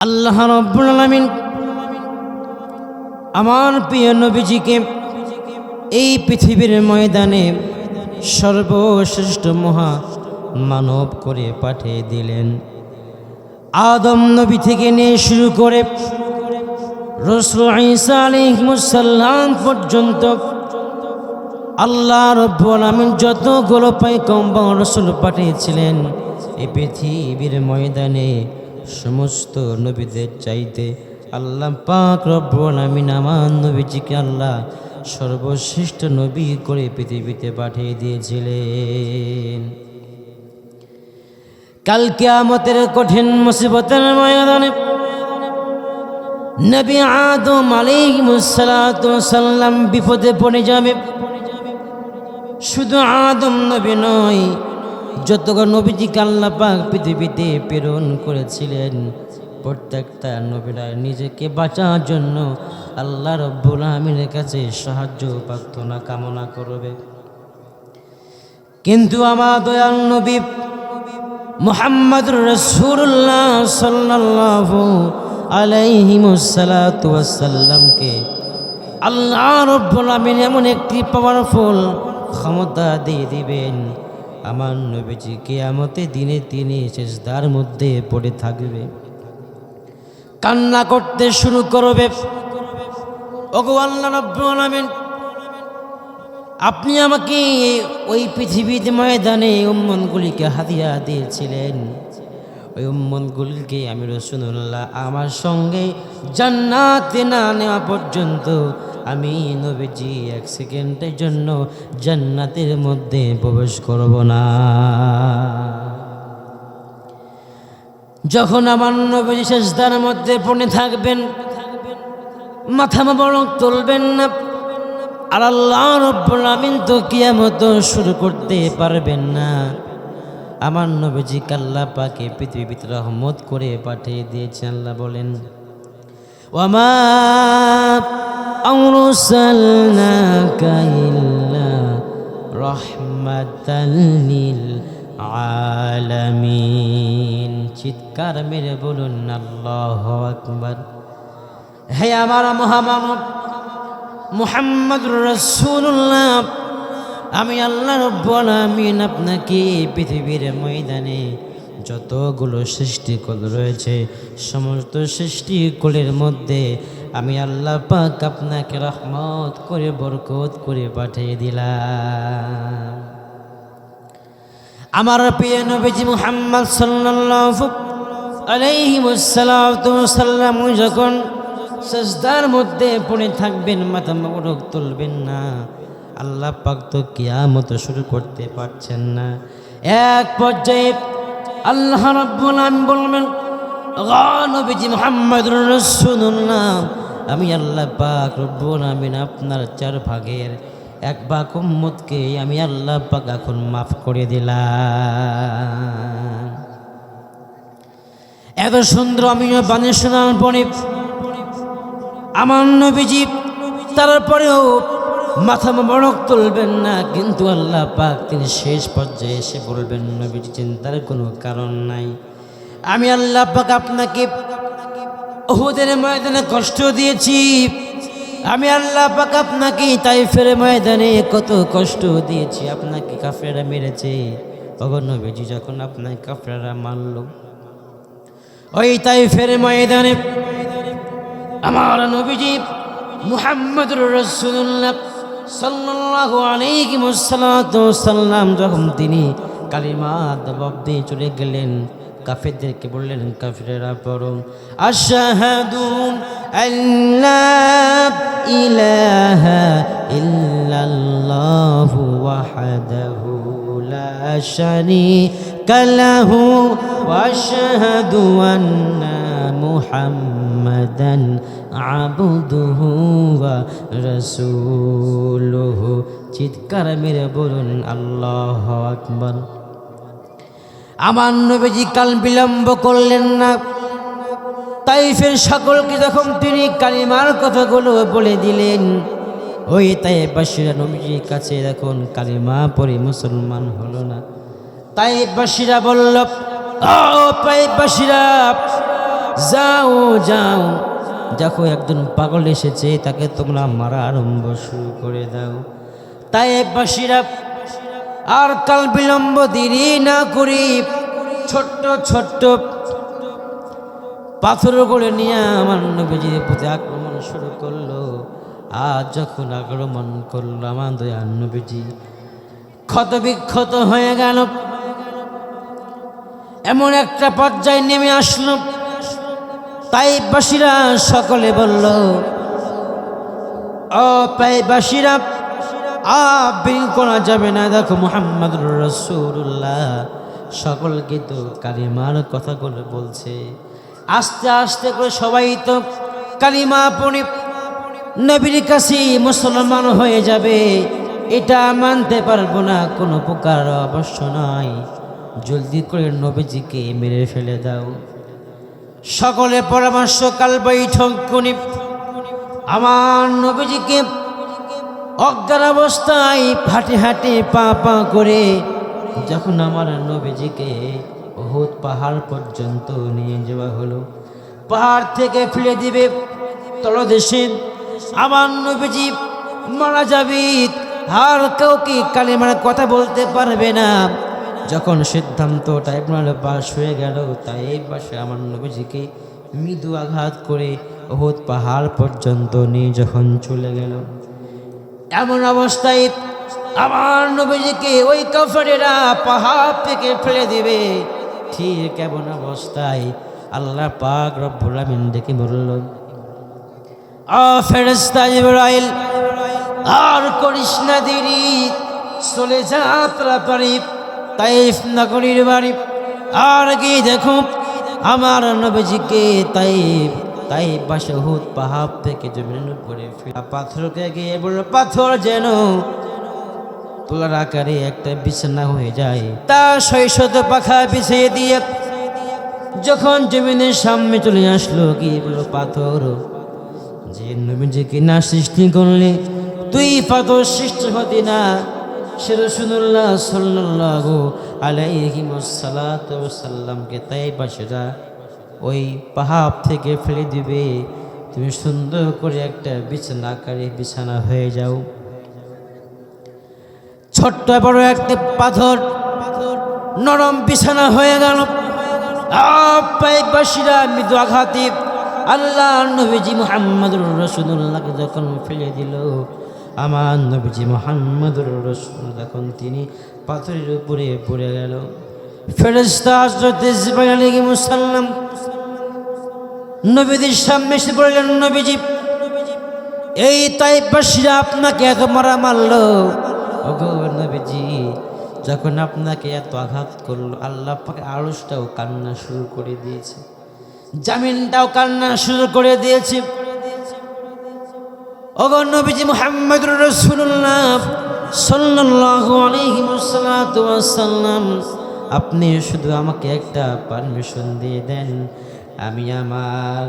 আল্লাহ আলামিন আমার প্রিয় নবীজিকে এই পৃথিবীর ময়দানে সর্বশ্রেষ্ঠ মহা মানব করে পাঠিয়ে দিলেন। আদম নবী থেকে নিয়ে শুরু করে রসুল ঈসা আলাইহিমুসাল্লাম পর্যন্ত আল্লাহ রব্বুল আমিন যতগুলো পাইকম্বা রসুল পাঠিয়েছিলেন এই পৃথিবীর ময়দানে সমস্ত নবীদের চাইতে আল্লাহ পাক রব্বুল আমিন আমার নবীজিকে আল্লাহ সর্বশ্রেষ্ঠ নবী করে পৃথিবীতে পাঠিয়ে দিয়েছিলেন। কালকে আমতের কঠিন মুসিবতের ময়দানে নবী আদম আলাইহিমুসাল্লাম বিপদে পড়ে যাবে। শুধু আদম নবী নয় যতগুলো নবীজি আল্লাহ পাক পৃথিবীতে প্রেরণ করেছিলেন, প্রত্যেকটা নবীরা নিজেকে বাঁচার জন্য আল্লাহ রব্বুল আমিনের কাছে সাহায্য, প্রার্থনা, কামনা করবে। কিন্তু আমার দয়াল নবী মোহাম্মদ রসুল্লাহ সাল্লাহ আলাইহিমসাল্লামকে আল্লাহ রব্বুল আমিন এমন একটি পাওয়ারফুল ক্ষমতা দিয়ে দিবেন আমার নবীজি কেয়ামতে দিনে দিনে শেষদার মধ্যে পড়ে থাকবে। কান্না করতে শুরু করবে। আপনি আমাকে ওই পৃথিবীর ময়দানে উম্মনগুলিকে হাতিয়া দিয়েছিলেন। ওই উম্মনগুলিকে আমি রসুল্লাহ আমার সঙ্গে জান্নাতে না নেওয়া পর্যন্ত আমি নবীজি এক সেকেন্ডের জন্য জান্নাতের মধ্যে প্রবেশ করব না। যখন আমার নবীজি শেষদার মধ্যে পড়ে থাকবেন, মাথা বড় তুলবেন না, আর আল্লাহ রব্বুল আমিন তো কিয়ামত শুরু করতে পারবেন না। আমার নবীজি কাল্লা পাকে পৃথিবীতে রহমত করে পাঠিয়ে দিয়েছে আল্লাহ বলেন চিৎকার মেরে বলুন, আল্লাহু আকবার। হে আমার মহামানব মুহাম্মদ রসুল্লাহ আমি আল্লাহ রব্বুল আমিন আপনাকে পৃথিবীর ময়দানে যতগুলো সৃষ্টিকুল রয়েছে, সমস্ত সৃষ্টিকুলের মধ্যে আমি আল্লাহ পাক আপনাকে রহমত করে, বরকত করে পাঠিয়ে দিলাম। আমার প্রিয় নবীজি মুহাম্মদ সাল্লাল্লাহু আলাইহি সাল্লাম যখন সজদার মধ্যে পড়ে থাকবেন, মাথা মোড়ক তুলবেন না। আল্লাহ পাক তো কিয়ামত শুরু করতে পারছেন না। এক পর্যায়ে আল্লাহ রাব্বুল আলামিন বলবেন নবীজি মুহাম্মদুর রাসূলুল্লাহ। আমি আল্লাহ পাক রব্বুল আমিন আপনার চার ভাগের এক ভাগ উম্মতকে আমি আল্লাহ পাক এখন মাফ করে দিলাম। এত সুন্দর আমি বাণী শোনার পরে আমার নবীজি, তারপরেও মাথা মোবারক তুলবেন না, কিন্তু আল্লাহ পাক তিনি শেষ পর্যায়ে এসে বলবেন নবীজি চিন্তার কোনো কারণ নাই। আমি আল্লাহ পাক আপনাকে ওহুদের ময়দানে কষ্ট দিয়েছি। আমি আল্লাহ পাক আপনাকে তাই তাইফের ময়দানে কত কষ্ট দিয়েছি, আপনাকে কাফেরা মেরেছে। তখন নবীজি, যখন আপনাকে কাফেরা মারল, ওই তাই তাইফের ময়দানে আমার নবীজি মুহাম্মদুর রাসূলুল্লাহ সাল্লাল্লাহু আলাইহি সাল্লাম যখন তিনি কালিমা জবাব দিয়ে চলে গেলেন, কাফেরদেরকে বললেন, কাফেরেরা পড়ুন আশহাদু আল্লাহ ইলাহা ইল্লাল্লাহু ওয়াহদাহু লা শারীকা লাহু ওয়া মুহাম্মাদান আবুদুহু ওয়া রাসূলুহু। চিৎকার মেরে বলুন, আল্লাহু আকবার। আমার নবীজি কাল বিলম্ব করলেন না। তাইফের সকলকে যখন তিনি কালিমার কথাগুলো বলে দিলেন, ওই তাই বাসীরা নবীজির কাছে এখন কালিমা পরে মুসলমান হলো না। তাই বাসীরা বলল, ও পাইবাসীরা যাও যাও। দেখো, একজন পাগল এসেছে, তাকে তোমরা মারা আরম্ভ শুরু করে দাও। তাই বাসীরা, আর কাল বিলম্ব দেরি না করি ছোট্ট ছোট্ট পাথর করে নিয়ে আমার নবীজির প্রতি আক্রমণ শুরু করল। আর যখন আক্রমণ করল, আমার দয়ার নবীজি ক্ষত বিক্ষত হয়ে গেল। এমন একটা পর্যায়ে নেমে আসলো। তাই বাসীরা সকলে বলল, ও বাসীরা আ বিল করা যাবে না। দেখো মোহাম্মদ রসুল্লাহ সকলকে তো কালিমার কথাগুলো বলছে। আস্তে আস্তে করে সবাই তো কালিমা পড়ে, নবীর কাছে মুসলমান হয়ে যাবে। এটা মানতে পারব না, কোনো প্রকার অবশ্য নয় জলদি করে নবীজিকে মেরে ফেলে দাও। সকলে পরামর্শ কাল করি আমার নবীজিকে অজ্ঞান অবস্থায় ফাটে হাঁটে পা পা করে যখন আমার নবীজিকে বহুত পাহাড় পর্যন্ত নিয়ে যাওয়া হলো, পাহাড় থেকে ফিরে দিবে তলদেশে, আমার নবীজি মারা যাবে। আর কাউকে কালিমার কথা বলতে পারবে না? যখন সিদ্ধান্তটা আপনার পাশ হয়ে গেল, তাই এই পাশে আমার নবীজিকে মৃদু আঘাত করে বহুত পাহাড় পর্যন্ত নিয়ে যখন চলে গেল। এমন অবস্থায় আমার নবীজিকে ওই কাফারেরা পাহাড় থেকে ফেলে দিবে। ঠিক এমন অবস্থায় আল্লাহ পাক রব্বুল আমিন ডেকে বলল ফেরেস্তা আর করিস না দেরি, চলে যা তাড়াতাড়ি। তাইফ নগরীর বাড়ি। আর কি দেখো? আমার নবীজিকে তাইফ তাই পাশে হুদ পাহাড় থেকে জমিনের উপরে ফেলা পাথরকে গিয়ে বলল, পাথর যেন তোলার আকারে একটা বিছানা হয়ে যায়। তা শৈশত পাখা বিছিয়ে দিয়ে যখন জমিনের সামনে চলে আসলো কি বলল, পাথর, যে নবীজিকে না সৃষ্টি করলে তুই পাথর সৃষ্টি হতি না। সে রসুল্লাহ সাল্লাহ আলাইহিম সাল্লামকে তাই বাসেরা ওই পাহাড় থেকে ফেলে দিবে। তুমি সুন্দর করে একটা বিছানা আকারে বিছানা হয়ে যাও। ছোট্ট বড় একটা পাথর নরম বিছানা হয়ে গেল। মৃদু আল্লাহ নবীজি মোহাম্মদুর রসুল্লাহকে যখন ফেলে দিল আমার নবীজি মোহাম্মদুর রসুল। যখন তিনি পাথরের উপরে পড়ে গেল। ফেরেস্তা হজরত ইসমাইল আলী মুসাল্লাম নবীদের সামনে এসে বললেন, নবীজি, এই তাইবাসীরা আপনাকে এত মারা মারলো। নবীজি, যখন আপনাকে এত আঘাত করল, আল্লাহ পাকে আড়সটাও কান্না শুরু করে দিয়েছে, জামিনটাও কান্না শুরু করে দিয়েছে। ওগো নবীজি মোহাম্মদ রসুল্লাহ ওয়াসাল্লাম, আপনি শুধু আমাকে একটা পারমিশন দিয়ে দেন। আমি আমার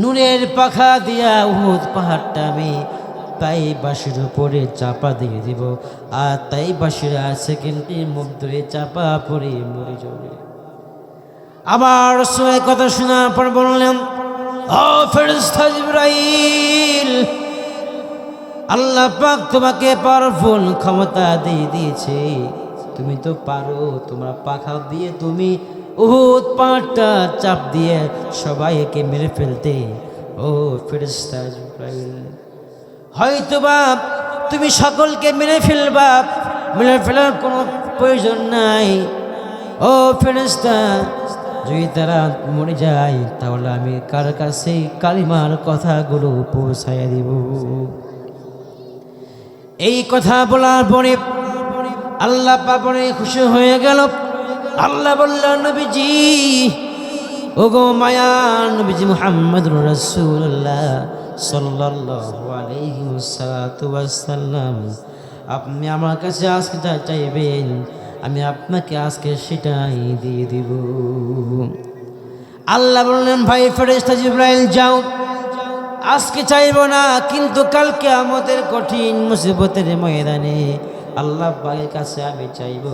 নূরের পাখা দিয়া উহুদ পাহাড়টা আমি তাই বাসির উপরে চাপা দিয়ে দিব। আর তাই বাসেরা সেকেন্ডের মধ্যে চাপা পরে মরে যাবে। আবার সময় কথা শোনার পর বললাম ও ফেরেস্তা জিব্রাইল আল্লাহ পাক তোমাকে পাওয়ারফুল ক্ষমতা দিয়ে দিয়েছে। তুমি তো পারো, তোমার পাখা দিয়ে তুমি উহুদ পাহাড়টা চাপ দিয়ে সবাইকে মেরে ফেলতে। ও ফেরেস্তা হয়তো বাপ তুমি সকলকে মেরে ফেলবা, মেরে ফেলার কোনো প্রয়োজন নাই। ও ফেরেস্তা যদি তারা মরে যায় তাহলে আমি কার কাছে কালিমার কথাগুলো পৌঁছাইয়া দিব? এই কথা বলার পরে আল্লাহ পাপনে খুশি হয়ে গেল। আল্লাহ বলল, নবীজি ও গো মায়া নবীজি মোহাম্মদ রসুল্লাহ সাল্লাল্লাহু আলাইহি ওয়াসাল্লাম, আপনি আমার কাছে আজকে যা চাইবেন, আমি আপনাকে আজকে সেটাই দিয়ে দিব। আল্লাহ বললেন, ভাই ফেরেস্তা জিব্রাইল, যাও। আজকে চাইব না, কিন্তু কালকে আমাদের কঠিন মুসিবতের ময়দানে আল্লাহ পাকের কাছে আমি চাইব।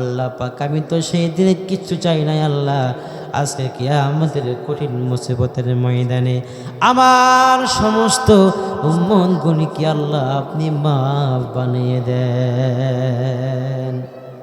আল্লাহ পাক, আমি তো সেই দিনে কিচ্ছু চাই নাই আল্লাহ। আজকে কি আমাদের কঠিন মুসিবতের ময়দানে আমার সমস্ত মন গুণী কি আল্লাহ আপনি মাফ বানিয়ে দেয়